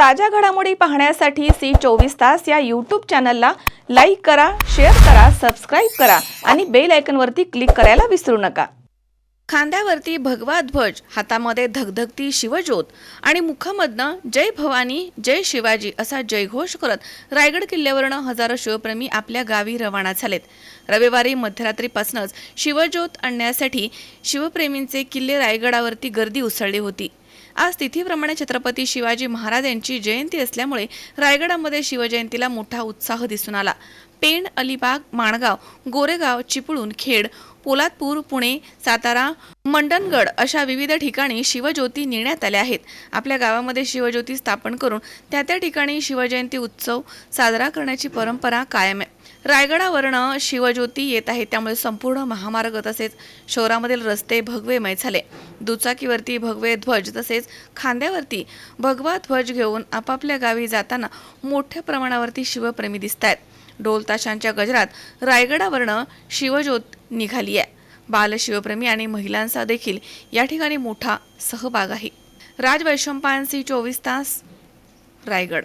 ताज्या घडामोडी पाहण्यासाठी सी चोवीस तास या यूट्यूब चॅनलला लाईक करा शेअर करा सबस्क्राईब करा आणि बेल आयकनवरती क्लिक करायला विसरू नका. खांद्यावरती भगवा ध्वज हातामध्ये धगधगती शिवज्योत आणि मुखामधनं जय भवानी जय शिवाजी असा जयघोष करत रायगड किल्ल्यावरनं हजारो शिवप्रेमी आपल्या गावी रवाना झालेत. रविवारी मध्यरात्रीपासूनच शिवज्योत आणण्यासाठी शिवप्रेमींचे किल्ले रायगडावरती गर्दी उसळली होती. आज तिथीप्रमाणे छत्रपती शिवाजी महाराज यांची जयंती असल्यामुळे रायगडामध्ये शिवजयंतीला मोठा उत्साह दिसून आला. पेण अलिबाग माणगाव गोरेगाव चिपळूण खेड पोलादपूर पुणे सातारा मंडणगड अशा विविध ठिकाणी शिवज्योती नेण्यात आल्या आहेत. आपल्या गावामध्ये शिवज्योती स्थापन करून त्या त्या ठिकाणी शिवजयंती उत्सव साजरा करण्याची परंपरा कायम आहे. रायगडावरनं शिवज्योती येत आहे त्यामुळे संपूर्ण महामार्ग तसेच शहरामधील रस्ते भगवेमय झाले. दुचाकीवरती भगवे ध्वज तसेच खांद्यावरती भगवा ध्वज घेऊन आपापल्या गावी जाताना मोठ्या प्रमाणावरती शिवप्रेमी दिसत आहेत ढोल ताशांच्या गजरात रायगडावरनं शिवज्योत निघाली आहे बाल शिवप्रेमी आणि महिलांचा देखील या ठिकाणी मोठा सहभाग आहे. राज वैशंपायन सी चोवीस तास रायगड.